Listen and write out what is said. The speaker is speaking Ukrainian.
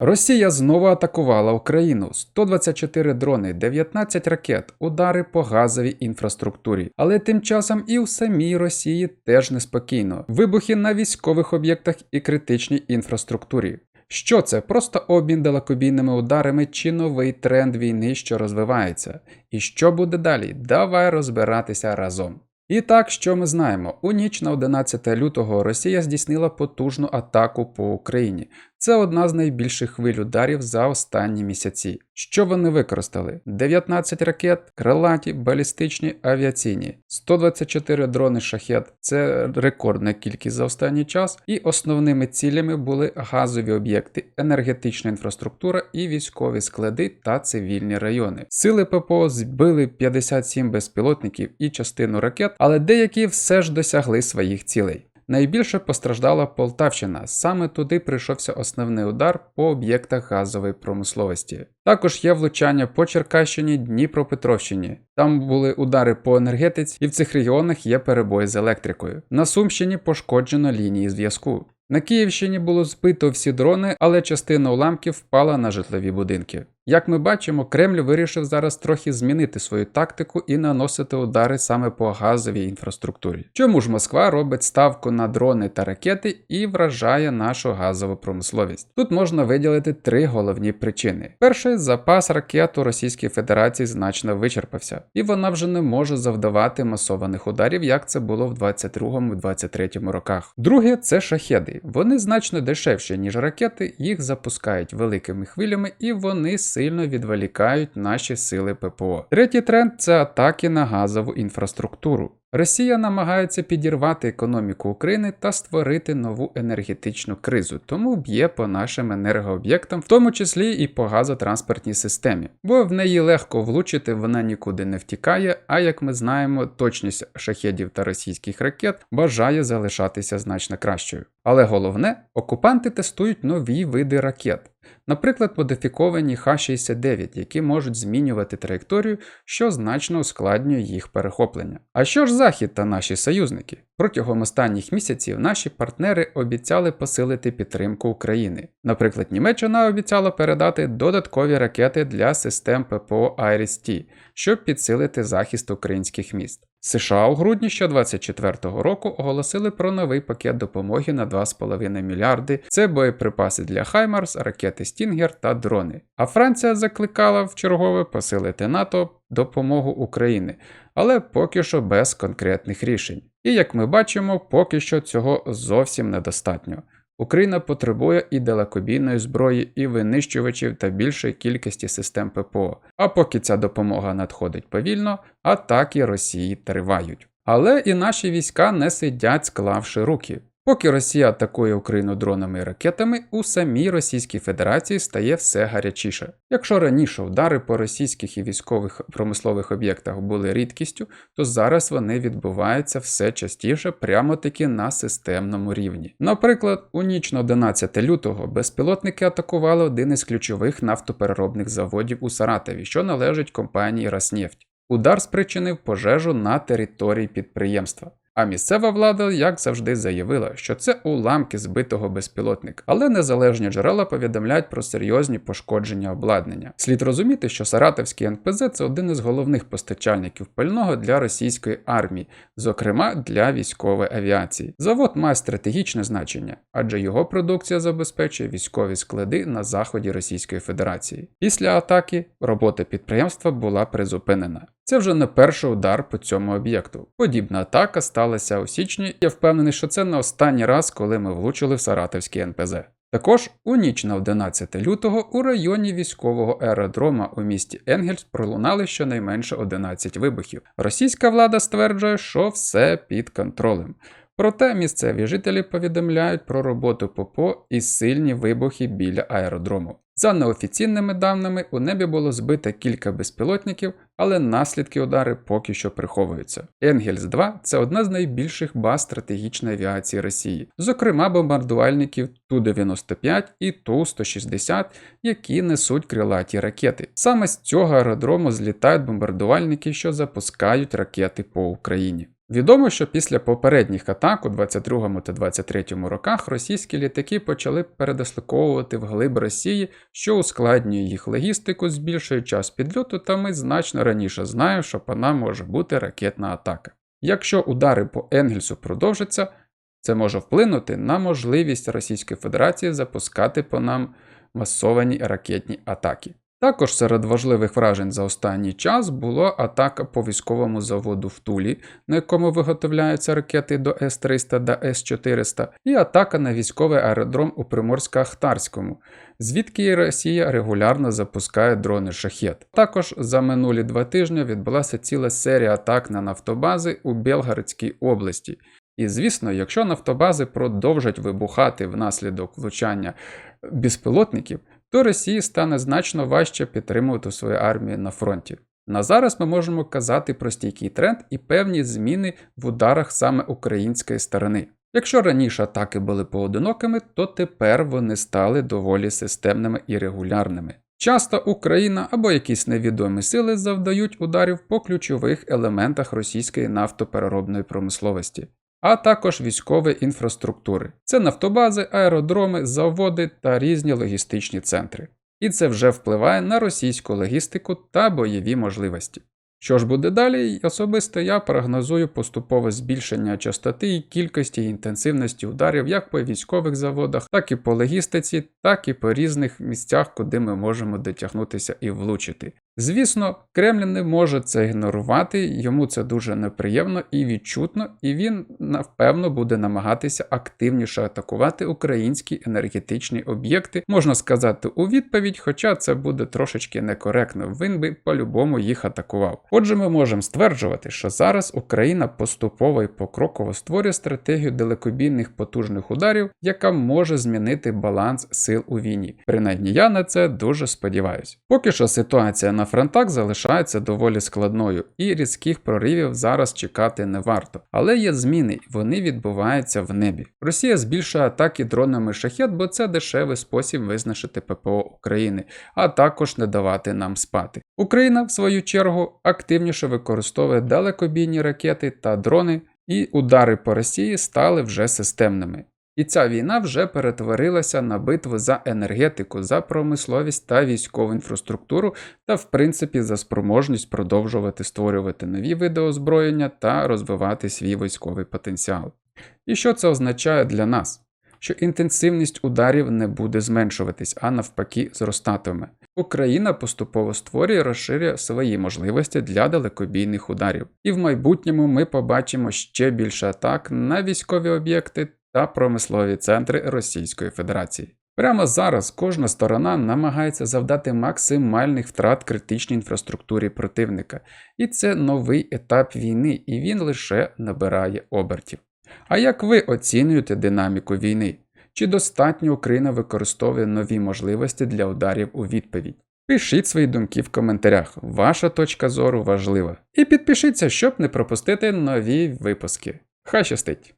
Росія знову атакувала Україну. 124 дрони, 19 ракет, удари по газовій інфраструктурі. Але тим часом і в самій Росії теж неспокійно. Вибухи на військових об'єктах і критичній інфраструктурі. Що це? Просто обмін далекобійними ударами чи новий тренд війни, що розвивається? І що буде далі? Давай розбиратися разом. І так, що ми знаємо, у ніч на 11 лютого Росія здійснила потужну атаку по Україні. Це одна з найбільших хвиль ударів за останні місяці. Що вони використали? 19 ракет, крилаті, балістичні, авіаційні, 124 дрони шахет це рекордна кількість за останній час. І основними цілями були газові об'єкти, енергетична інфраструктура і військові склади та цивільні райони. Сили ППО збили 57 безпілотників і частину ракет, але деякі все ж досягли своїх цілей. Найбільше постраждала Полтавщина. Саме туди прийшовся основний удар по об'єктах газової промисловості. Також є влучання по Черкащині, Дніпропетровщині. Там були удари по енергетиці, і в цих регіонах є перебої з електрикою. На Сумщині пошкоджено лінії зв'язку. На Київщині було збито всі дрони, але частина уламків впала на житлові будинки. Як ми бачимо, Кремль вирішив зараз трохи змінити свою тактику і наносити удари саме по газовій інфраструктурі. Чому ж Москва робить ставку на дрони та ракети і вражає нашу газову промисловість? Тут можна виділити три головні причини: перший запас ракет у Російській Федерації значно вичерпався, і вона вже не може завдавати масованих ударів, як це було в 22-23 роках. Друге це шахеди. Вони значно дешевші, ніж ракети, їх запускають великими хвилями і вони сильно відволікають наші сили ППО. Третій тренд це атаки на газову інфраструктуру. Росія намагається підірвати економіку України та створити нову енергетичну кризу, тому б'є по нашим енергооб'єктам, в тому числі і по газотранспортній системі, бо в неї легко влучити, вона нікуди не втікає. А як ми знаємо, точність шахедів та російських ракет бажає залишатися значно кращою. Але головне, окупанти тестують нові види ракет. Наприклад, модифіковані Х-69, які можуть змінювати траєкторію, що значно ускладнює їх перехоплення. А що ж Захід та наші союзники? Протягом останніх місяців наші партнери обіцяли посилити підтримку України. Наприклад, Німеччина обіцяла передати додаткові ракети для систем ППО IRIS-T, щоб підсилити захист українських міст. США у грудні ще 2024 року оголосили про новий пакет допомоги на 2,5 мільярди. Це боєприпаси для Хаймарс, ракети Стінгер та дрони. А Франція закликала в чергове посилити НАТО допомогу України, але поки що без конкретних рішень. І як ми бачимо, поки що цього зовсім недостатньо. Україна потребує і далекобійної зброї, і винищувачів та більшої кількості систем ППО. А поки ця допомога надходить повільно, атаки Росії тривають. Але і наші війська не сидять, склавши руки. Поки Росія атакує Україну дронами і ракетами, у самій Російській Федерації стає все гарячіше. Якщо раніше удари по російських і військових промислових об'єктах були рідкістю, то зараз вони відбуваються все частіше прямо таки на системному рівні. Наприклад, у ніч на 11 лютого безпілотники атакували один із ключових нафтопереробних заводів у Саратові, що належить компанії Роснефть. Удар спричинив пожежу на території підприємства. А місцева влада, як завжди, заявила, що це уламки збитого безпілотника, але незалежні джерела повідомляють про серйозні пошкодження обладнання. Слід розуміти, що Саратовський НПЗ це один із головних постачальників пального для російської армії, зокрема для військової авіації. Завод має стратегічне значення, адже його продукція забезпечує військові склади на заході Російської Федерації. Після атаки робота підприємства була призупинена. Це вже не перший удар по цьому об'єкту. Подібна атака сталася у січні. Я впевнений, що це не останній раз, коли ми влучили в Саратовський НПЗ. Також у ніч на 11 лютого у районі військового аеродрома у місті Енгельс пролунали щонайменше 11 вибухів. Російська влада стверджує, що все під контролем. Проте місцеві жителі повідомляють про роботу ППО і сильні вибухи біля аеродрому. За неофіційними даними, у небі було збито кілька безпілотників, але наслідки удари поки що приховуються. Енгельс 2 це одна з найбільших баз стратегічної авіації Росії, зокрема бомбардувальників Ту-95 і Ту-160, які несуть крилаті ракети. Саме з цього аеродрому злітають бомбардувальники, що запускають ракети по Україні. Відомо, що після попередніх атак у 22 та 23 роках російські літаки почали передислоковувати вглиб Росії, що ускладнює їх логістику, збільшує час підльоту, та ми значно раніше знаємо, що по нам може бути ракетна атака. Якщо удари по Енгельсу продовжаться, це може вплинути на можливість Російської Федерації запускати по нам масовані ракетні атаки. Також серед важливих вражень за останній час була атака по військовому заводу в Тулі, на якому виготовляються ракети до С-300 та С-400, і атака на військовий аеродром у Приморсько-Ахтарському, звідки Росія регулярно запускає дрони шахет. Також за минулі два тижні відбулася ціла серія атак на нафтобази у Белгородській області. І звісно, якщо нафтобази продовжать вибухати внаслідок влучання безпілотників, то Росії стане значно важче підтримувати свою армію на фронті. На зараз ми можемо казати про стійкий тренд і певні зміни в ударах саме української сторони. Якщо раніше атаки були поодинокими, то тепер вони стали доволі системними і регулярними. Часто Україна або якісь невідомі сили завдають ударів по ключових елементах російської нафтопереробної промисловості, а також військової інфраструктури. Це нафтобази, аеродроми, заводи та різні логістичні центри. І це вже впливає на російську логістику та бойові можливості. Що ж буде далі, особисто я прогнозую поступове збільшення частоти і кількості і інтенсивності ударів як по військових заводах, так і по логістиці, так і по різних місцях, куди ми можемо дотягнутися і влучити. Звісно, Кремль не може це ігнорувати, йому це дуже неприємно і відчутно, і він напевно буде намагатися активніше атакувати українські енергетичні об'єкти, можна сказати, у відповідь, хоча це буде трошечки некоректно, він би по-любому їх атакував. Отже, ми можемо стверджувати, що зараз Україна поступово і покроково створює стратегію далекобійних потужних ударів, яка може змінити баланс сил у війні. Принаймні я на це дуже сподіваюся. Поки що ситуація на фронтах залишається доволі складною, і різких проривів зараз чекати не варто. Але є зміни, вони відбуваються в небі. Росія збільшує атаки дронами шахет, бо це дешевий спосіб визначити ППО України, а також не давати нам спати. Україна, в свою чергу, активніше використовує далекобійні ракети та дрони, і удари по Росії стали вже системними. І ця війна вже перетворилася на битву за енергетику, за промисловість та військову інфраструктуру, та, в принципі, за спроможність продовжувати створювати нові види озброєння та розвивати свій військовий потенціал. І що це означає для нас? Що інтенсивність ударів не буде зменшуватись, а навпаки, зростатиме. Україна поступово створює розширює свої можливості для далекобійних ударів. І в майбутньому ми побачимо ще більше атак на військові об'єкти та промислові центри Російської Федерації. Прямо зараз кожна сторона намагається завдати максимальних втрат критичній інфраструктурі противника, і це новий етап війни, і він лише набирає обертів. А як ви оцінюєте динаміку війни? Чи достатньо Україна використовує нові можливості для ударів у відповідь? Пишіть свої думки в коментарях, ваша точка зору важлива. І підпишіться, щоб не пропустити нові випуски. Хай щастить!